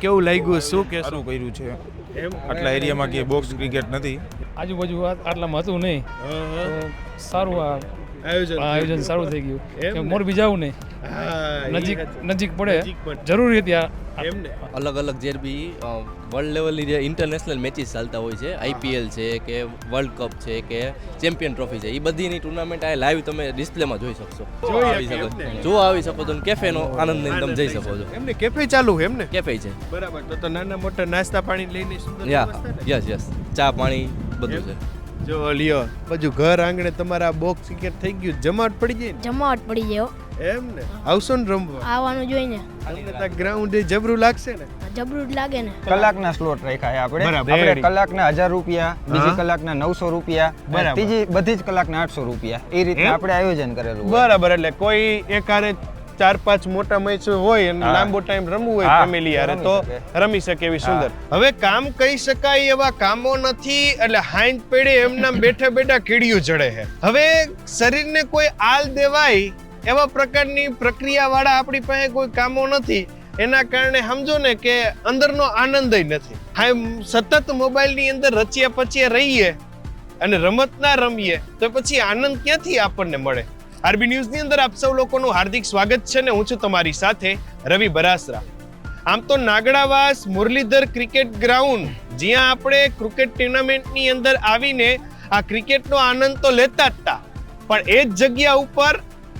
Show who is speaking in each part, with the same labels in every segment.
Speaker 1: કેવું લાગ્યું? શું કે
Speaker 2: શું કર્યું છે. આટલા એરિયામાં કે બોક્સ ક્રિકેટ નથી.
Speaker 3: આજુબાજુ આ- આટલામાં હતું નહીં. સારું આ
Speaker 1: આયોજન
Speaker 3: આયોજન સારું થઈ ગયું. કે મોરબી જવું નહીં. નજીક નજીક પડે. જરૂરી હતી
Speaker 4: અલગ અલગ જે બી વર્લ્ડ લેવલની જે ઇન્ટરનેશનલ મેચીસ ચાલતા હોય છે આઈપીએલ છે કે વર્લ્ડ કપ છે કે ચેમ્પિયન ટ્રોફી છે એ બધીની ટુર્નામેન્ટ આ લાઈવ તમે ડિસ્પ્લેમાં જોઈ શકશો.
Speaker 1: જો
Speaker 4: આવી
Speaker 1: શકો.
Speaker 4: જો આવી શકો છો કેફેનો આનંદ લઈને તમે જઈ શકો છો.
Speaker 1: એમને કેફે ચાલુ એમ ને
Speaker 4: કેફે છે.
Speaker 1: બરાબર તો તો નાના મોટા નાસ્તા પાણી લઈને સુંદર
Speaker 4: યા યસ યસ. ચા પાણી બધું છે.
Speaker 1: જો લ્યો બધું ઘર આંગણે તમારા બોક્સ ક્રિકેટ થઈ ગયું જમાટ પડી જાય
Speaker 5: જમાવટ પડી જાય હો.
Speaker 1: એમ ને આવશો ને રમવા
Speaker 5: આવવાનું જોઈને
Speaker 1: ગ્રાઉન્ડ જબરું લાગશે ને
Speaker 5: જબરું જ લાગે ને
Speaker 6: કલાકના સ્લોટ રાખ્યા આપણે
Speaker 1: બરાબર.
Speaker 6: આપણે કલાકના હજાર રૂપિયા બીજી કલાકના નવસો રૂપિયા
Speaker 1: બરાબર.
Speaker 6: ત્રીજી બધી જ કલાકના આઠસો રૂપિયા એ રીતે
Speaker 1: એમ?
Speaker 6: આપણે આયોજન કરેલું હોય.
Speaker 1: બરાબર એટલે કોઈ એકારે ચાર પાંચ મોટા મેચ હોય અને લાંબો ટાઈમ રમવું હોય ફેમિલી યારે તો. રમી શકે એવી સુંદર. હવે કામ કહી શકાય એવા કામો નથી એટલે હાઈન પેડે એમના બેઠા બેઠા કીડિયું જડે છે. હવે શરીરને કોઈ આલ દેવાય એવા પ્રકારની પ્રક્રિયા વાળા આપણી પાસે કોઈ કામો નથી. એના કારણે સમજો ને કે અંદરનો આનંદ નથી. હા સતત મોબાઈલની અંદર રચ્યા પચ્યા રહીએ અને રમત ના રમીએ તો પછી આનંદ ક્યાંથી આપણને મળે? આરબી ન્યૂઝની અંદર આપ સૌ લોકોનું હાર્દિક સ્વાગત છે ને હું છું તમારી સાથે રવિ બરાસરા. આમ તો નાગડાવાસ મુરલીધર ક્રિકેટ ગ્રાઉન્ડ, જ્યાં આપણે ક્રિકેટ ટુર્નામેન્ટની અંદર આવીને આ ક્રિકેટનો આનંદ તો લેતા જ હતા પણ એ જ જગ્યા ઉપર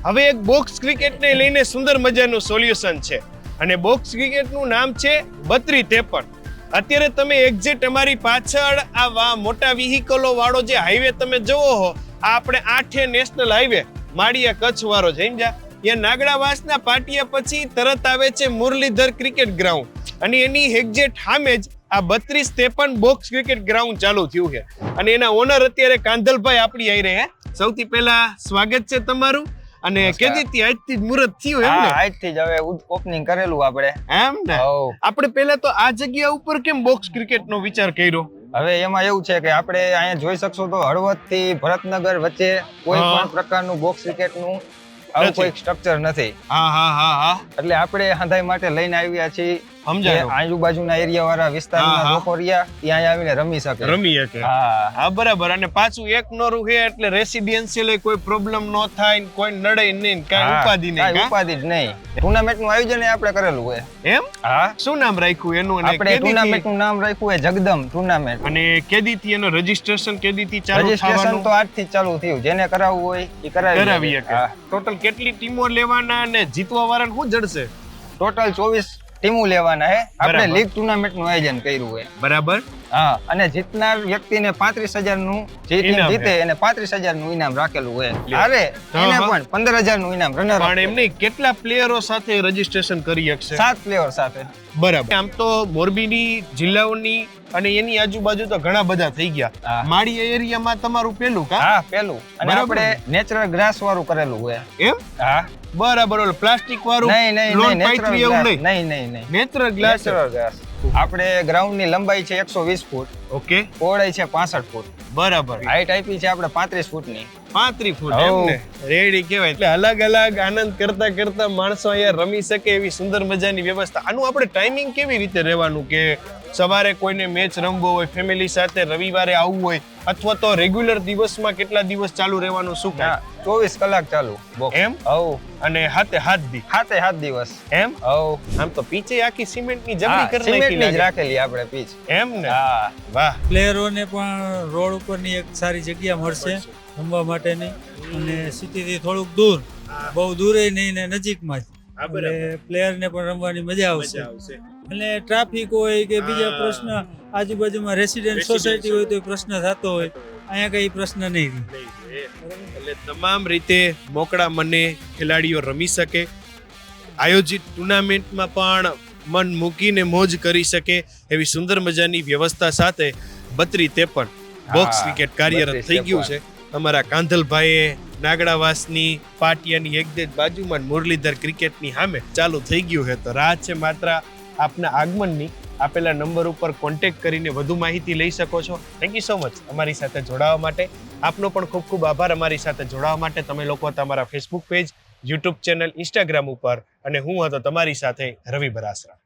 Speaker 1: હવે એક બોક્સ ક્રિકેટને લઈને સુંદર મજાનું સોલ્યુશન છે. અને બોક્સ ક્રિકેટનું નામ છે બત્રી તેપણ. અત્યારે તમે એક્ઝેક્ટ અમારી પાછળ આ મોટા વિહિકલો વાળો જે હાઈવે તમે જોવો હો, આ આપણે આઠે નેશનલ હાઈવે માળિયા કચ્છ વાળો જઈને જા ત્યાં નાગડાવાસના પાટિયા પછી તરત આવે છે મુરલીધર ક્રિકેટ ગ્રાઉન્ડ. અને એની એક્ઝેક્ટ સામે જ આ બત્રીસ ત્રેપન બોક્સ ક્રિકેટ ગ્રાઉન્ડ ચાલુ થયું છે. અને એના ઓનર અત્યારે કાંધલભાઈ આપણી આવી રહ્યા સૌથી પહેલા સ્વાગત છે તમારું. અને. કેદીથી આજથી જ મુહૂર્ત થયું એમ ને?
Speaker 6: આજથી જ હવે ઓપનિંગ કરેલું આપણે.
Speaker 1: એમ ને? આપણે પહેલા તો આ જગ્યા ઉપર કેમ બોક્સ ક્રિકેટ નો વિચાર કર્યો?
Speaker 6: હવે એમાં એવું છે કે આપણે અહીંયા જોઈ શકશો તો હળવદથી ભરતનગર વચ્ચે કોઈ. પણ પ્રકારનું બોક્સ ક્રિકેટનું આવું
Speaker 1: નથી.
Speaker 6: કોઈ સ્ટ્રક્ચર નથી
Speaker 1: હા હા હા હા
Speaker 6: એટલે આપણે હંધાઈ માટે લઈને આવ્યા છીએ આજુબાજુના એરિયા વાળા વિસ્તારના લોકો રહ્યા ત્યાં આવીને રમી શકે.
Speaker 1: રમી શકે.
Speaker 6: હા.
Speaker 1: બરાબર. અને પાછું એક નો રૂહે એટલે રેસિડેન્શિયલ કોઈ પ્રોબ્લેમ ન થાય ને કોઈ નડે નહીં કઈ ઉપાધિ નહીં
Speaker 6: ઉપાધિ જ નહીં. ટુર્નામેન્ટનું આયોજન આપણે કરેલું હોય.
Speaker 1: એમ?
Speaker 6: હા.
Speaker 1: શું નામ રાખ્યું એનું અને
Speaker 6: આપણે ટુર્નામેન્ટનું નામ રાખ્યું હોય જગદમ ટુર્નામેન્ટ.
Speaker 1: અને કેદીથી એનું રજીસ્ટ્રેશન કેદીથી ચાલુ
Speaker 6: રજીસ્ટ્રેશન તો આજથી ચાલુ થયું. જેને કરાવવું હોય એ કરાવી. શકે.
Speaker 1: ટોટલ કેટલી ટીમો લેવાના અને જીતવા વાળાને શું જડશે?
Speaker 6: ટોટલ ચોવીસ ટીમો લેવાના હે. આપણે લીગ ટુર્નામેન્ટનું આયોજન કર્યું હોય.
Speaker 1: બરાબર.
Speaker 6: હા અને જીતનાર વ્યક્તિને પાંત્રીસ
Speaker 1: હજારનું
Speaker 6: જીતે એને પાંત્રીસ હજારનું ઇનામ રાખેલું હોય અરે એને પણ પંદર હજારનું ઇનામ રનર
Speaker 1: પણ એમ કેટલા પ્લેયરો સાથે રજીસ્ટ્રેશન કરી શકશે?
Speaker 6: સાત પ્લેયર સાથે.
Speaker 1: બરાબર. આમ તો મોરબીની જિલ્લાઓની અને એની આજુબાજુ તો ઘણા બધા થઈ ગયા. માળી એરિયામાં તમારું પેલું કા?
Speaker 6: હા પેલું. અને આપણે નેચરલ ગ્રાસ વાળું કરેલું હોય
Speaker 1: એમ?
Speaker 6: હા.
Speaker 1: બરાબર. ઓલું પ્લાસ્ટિક વાળું?
Speaker 6: નહીં નહીં નહીં
Speaker 1: એવું નહીં?
Speaker 6: નહીં નહીં
Speaker 1: નેચરલ ગ્લાસ
Speaker 6: નેચરલ ગ્રાસ આપણે ગ્રાઉન્ડની લંબાઈ છે એકસો વીસ ફૂટ.
Speaker 1: ઓકે.
Speaker 6: પહોળાઈ છે પાસઠ ફૂટ.
Speaker 1: બરાબર.
Speaker 6: હાઈટ આપી છે આપણે પાંત્રીસ ફૂટની
Speaker 1: પાંત્રી ફૂટ. રેડી કહેવાય. એટલે અલગ અલગ આનંદ કરતા કરતા માણસો અહીંયા રમી શકે એવી સુંદર મજાની વ્યવસ્થા. આનું આપણે ટાઈમિંગ કેવી રીતે રહેવાનું કે સવારે કોઈને મેચ રમવો હોય ફેમિલી સાથે રવિવારે આવવું હોય અથવા તો રેગ્યુલર દિવસમાં કેટલા દિવસ ચાલુ રહેવાનું શું?
Speaker 6: ચોવીસ કલાક ચાલુ.
Speaker 1: એમ?
Speaker 6: હવ
Speaker 1: અને હાથે હાથ દી
Speaker 6: હાથે હાથ દિવસ.
Speaker 1: એમ?
Speaker 6: હવ
Speaker 1: આમ તો પીછે આખી સિમેન્ટની
Speaker 6: ની
Speaker 1: જબરી કરી
Speaker 6: સિમેન્ટની જ રાખેલી આપણે પીચ.
Speaker 1: એમ ને?
Speaker 6: હા.
Speaker 1: વાહ.
Speaker 7: પ્લેયરોને પણ રોડ ઉપરની એક સારી જગ્યા મળશે રમવા માટેની. અને સિટીથી થોડુંક દૂર બહુ દૂરે નહીં ને નજીકમાં જ. એટલે પ્લેયરને પણ રમવાની મજા આવશે.
Speaker 1: એટલે આવશે.
Speaker 7: અને ટ્રાફિક હોય કે બીજા પ્રશ્ન આજુબાજુમાં રેસિડેન્ટ સોસાયટી હોય તો પ્રશ્ન થતો હોય. અહીંયા કઈ પ્રશ્ન નહીં રહે.
Speaker 1: એટલે તમામ રીતે મોકળા મને ખેલાડીઓ રમી શકે. આયોજિત ટુર્નામેન્ટમાં પણ મન મૂકીને મોજ કરી શકે એવી સુંદર મજાની વ્યવસ્થા સાથે બત્રી ત્રેપન બોક્સ ક્રિકેટ કાર્યરત થઈ ગયું છે. અમારા કાંધલભાઈએ નાગડાવાસની પાટિયાની એકદેજ બાજુમાં મુરલીધર ક્રિકેટની સામે ચાલુ થઈ ગયું છે. તો રાહ છે માત્ર આપના આગમનની આપેલા નંબર ઉપર કોન્ટેક્ટ કરીને વધુ માહિતી લઈ શકો છો. થેન્ક યુ સો મચ અમારી સાથે જોડાવા માટે. આપનો પણ ખૂબ ખૂબ આભાર અમારી સાથે જોડાવા માટે. તમે લોકો તમારા Facebook page YouTube channel Instagram ઉપર અને હું હતો તમારી સાથે રવિ બરાસરા.